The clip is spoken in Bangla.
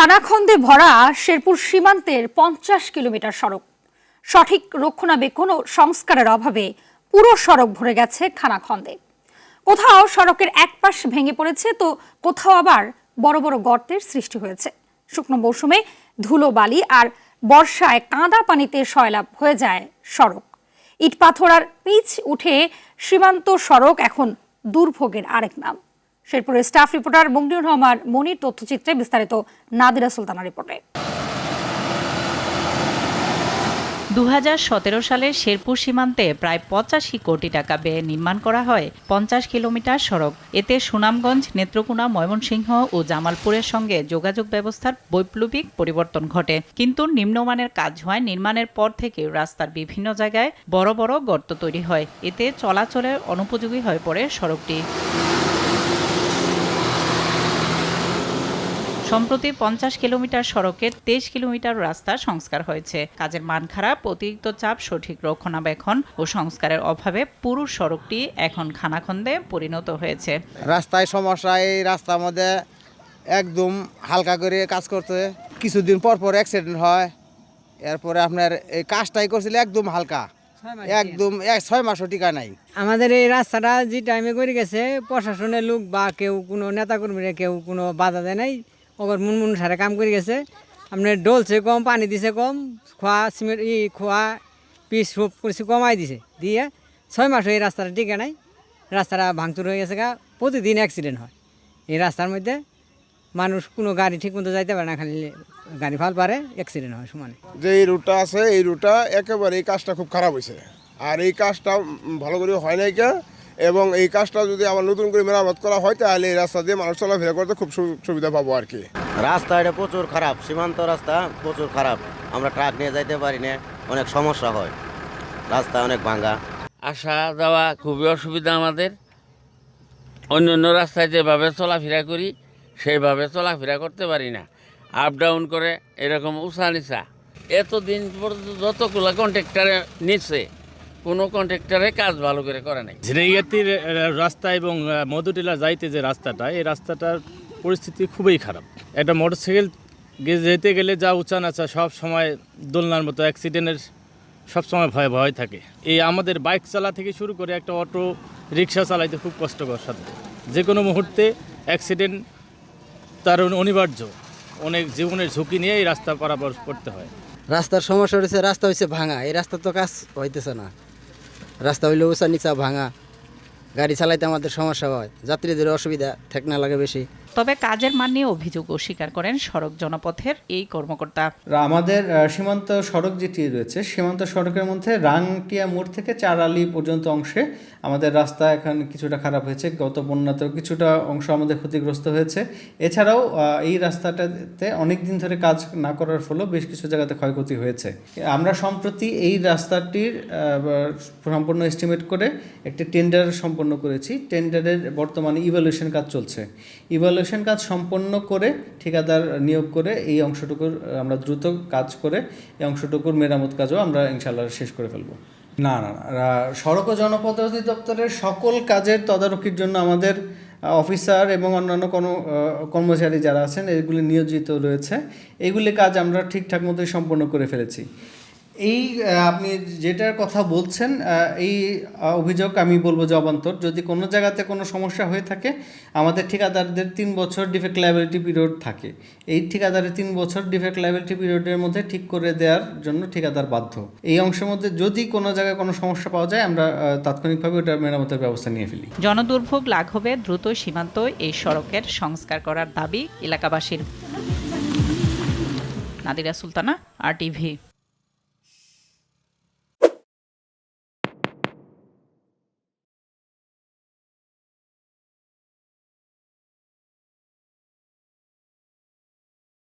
খানাখন্দে ভরা শেরপুর সীমান্তের পঞ্চাশ কিলোমিটার সড়ক। সঠিক রক্ষণাবেক্ষণ ও সংস্কারের অভাবে পুরো সড়ক ভরে গেছে খানাখন্দে। কোথাও সড়কের এক পাশ ভেঙে পড়েছে, তো কোথাও আবার বড় বড় গর্তের সৃষ্টি হয়েছে। শুকনো মৌসুমে ধুলো বালি আর বর্ষায় কাঁদা পানিতে সয়লাভ হয়ে যায় সড়ক। ইট পাথর আর পিচ উঠে সীমান্ত সড়ক এখন দুর্ভোগের আরেক নাম। শেরপুরের স্টাফ রিপোর্টার মংনুর রহমান মনির তথ্যচিত্রে বিস্তারিত নাদিরা সুলতানা রিপোর্টে। দু সালে শেরপুর সীমান্তে প্রায় পঁচাশি কোটি টাকা ব্যয়ে নির্মাণ করা হয় পঞ্চাশ কিলোমিটার সড়ক। এতে সুনামগঞ্জ, নেত্রকোনা, ময়মনসিংহ ও জামালপুরের সঙ্গে যোগাযোগ ব্যবস্থার বৈপ্লবিক পরিবর্তন ঘটে। কিন্তু নিম্নমানের কাজ হয় নির্মাণের পর থেকে রাস্তার বিভিন্ন জায়গায় বড় বড় গর্ত তৈরি হয়। এতে চলাচলের অনুপযোগী হয়ে পড়ে সড়কটি। সম্প্রতি পঞ্চাশ কিলোমিটার সড়কের তেইশ কিলোমিটার রাস্তা সংস্কার হয়েছে। কাজের মান খারাপ অতিরিক্ত চাপ সঠিক রক্ষণাবেক্ষণ ও সংস্কারের অভাবে পুরো সড়কটি এখন খানাখন্দে পরিণত হয়েছে। রাস্তায় সমস্যা এই রাস্তার মধ্যে একদম হালকা করে কাজ করতে। কিছুদিন পর পর অ্যাক্সিডেন্ট হয়। এরপরে আপনার এই কাজটাই করছিল একদম হালকা। একদম এক ছয় মাসও টিকা নাই। আমাদের এই রাস্তাটা যে টাইমে করে গেছে প্রশাসনের লোক বা কেউ কোনো নেতাকর্মীরা কেউ কোনো বাধা দেয় নাই। ওর মুনমুন সারে কাম করে গেছে। আপনার ডলছে কম, পানি দিছে কম, খোয়া সিমেন্ট ই খোয়া পিস সব কিছু কমাই দিছে। দিয়ে ছয় মাস এই রাস্তাটা টিকে নাই, রাস্তাটা ভাঙচুর হয়ে গেছে গা, প্রতিদিন অ্যাক্সিডেন্ট হয়। এই রাস্তার মধ্যে মানুষ কোনো গাড়ি ঠিক মতো যাইতে পারে না, খালি গাড়ি ভালো পারে অ্যাক্সিডেন্ট হয় সমানে। যে এই রুটটা আছে, এই রুটটা একেবারে এই কাজটা খুব খারাপ হয়েছে আর এই কাজটা ভালো করে হয় নাই কে এবং এই কাজটা যদি আবার নতুন করে মেরামত করা হয় তাহলে এই রাস্তা দিয়ে মানুষ চলাফেরা করতে খুব সু- সুবিধা পাবো আর কি। রাস্তা এটা প্রচুর খারাপ সীমান্ত রাস্তা প্রচুর খারাপ। আমরা ট্রাক নিয়ে যাইতে পারি না অনেক সমস্যা হয়। রাস্তা অনেক ভাঙ্গা আসা যাওয়া খুবই অসুবিধা আমাদের। অন্য অন্য রাস্তায় যেভাবে চলাফেরা করি সেইভাবে চলাফেরা করতে পারি না। আপ ডাউন করে এরকম উঁচা নিচা। এতদিন পর্যন্ত যতগুলো কন্ট্রাক্টারে নিচ্ছে কোনো কন্ট্রাক্টারে কাজ ভালো করে করে নাই। ঝিনাইগাতির রাস্তা এবং মধুটিলা যাইতে যে রাস্তাটা এই রাস্তাটার পরিস্থিতি খুবই খারাপ। একটা মোটরসাইকেল গে- যেতে গেলে যা উঁচা নাচা সব সময় দোলনার মতো অ্যাক্সিডেন্টের সব সময় ভয় ভয় থাকে। এই আমাদের বাইক চালা থেকে শুরু করে একটা অটো রিক্সা চালাইতে খুব কষ্টকর সাথে যে কোনো মুহূর্তে অ্যাক্সিডেন্ট তার অনিবার্য। অনেক জীবনের ঝুঁকি নিয়ে এই রাস্তা পারাপার করতে হয়। রাস্তার সমস্যা হয়েছে রাস্তা হয়েছে ভাঙা। এই রাস্তা তো কাজ হইতেছে না। রাস্তা হইলে উঁচা নিচা ভাঙা, গাড়ি চালাইতে আমাদের সমস্যা হয়। যাত্রীদের অসুবিধা ঠেকনা লাগে বেশি। তবে কাজের মান নিয়ে অভিযোগ অস্বীকার করেন সড়ক জনপথের এই কর্মকর্তা। আমাদের সীমান্ত সড়ক যেটি রয়েছে, সীমান্ত সড়কের মধ্যে রাংটিয়া মোড় থেকে চারালি পর্যন্ত অংশে আমাদের রাস্তা এখন কিছুটা খারাপ হয়েছে। গত বন্যাতেও কিছুটা অংশ আমাদের ক্ষতিগ্রস্ত হয়েছে। এছাড়াও এই রাস্তাটাতে অনেক দিন ধরে কাজ না করার ফলেও বেশ কিছু জায়গাতে ক্ষয়ক্ষতি হয়েছে। আমরা সম্প্রতি এই রাস্তাটির সম্পূর্ণ এস্টিমেট করে একটি টেন্ডার সম্পন্ন করেছি। টেন্ডারের বর্তমানে ইভ্যালুয়েশন কাজ চলছে। ইভ্যালুয়েশন কাজ সম্পন্ন করে, ঠিকাদার নিয়োগ করে এই অংশটুকুর আমরা দ্রুত কাজ করে এই অংশটুকুর মেরামত কাজও আমরা ইনশাল্লাহ শেষ করে ফেলব। না না না সড়ক ও জনপথ অধিদপ্তরের সকল কাজের তদারকির জন্য আমাদের অফিসার এবং অন্যান্য কোনো কর্মচারী যারা আছেন, এগুলি নিয়োজিত রয়েছে। এইগুলি কাজ আমরা ঠিকঠাক মতোই সম্পন্ন করে ফেলেছি। এই আপনি যেটার কথা বলছেন এই অভিযোগ আমি বলব যে অবান্তর। যদি কোনো জায়গাতে কোনো সমস্যা হয়ে থাকে, আমাদের ঠিকাদারদের তিন বছর ডিফেক্ট লাইবিলিটি পিরিয়ড থাকে। এই ঠিকাদারের তিন বছর ডিফেক্ট লাইবিলিটি পিরিয়ডের মধ্যে ঠিক করে দেওয়ার জন্য ঠিকাদার বাধ্য। এই অংশের মধ্যে যদি কোনো জায়গায় কোনো সমস্যা পাওয়া যায়, আমরা তাৎক্ষণিকভাবে ওটা মেরামতের ব্যবস্থা নিয়ে ফেলি। জনদুর্ভোগ লাঘবে দ্রুত সীমান্ত এই সড়কের সংস্কার করার দাবি এলাকাবাসীর। নাদিরা সুলতানা আর টিভি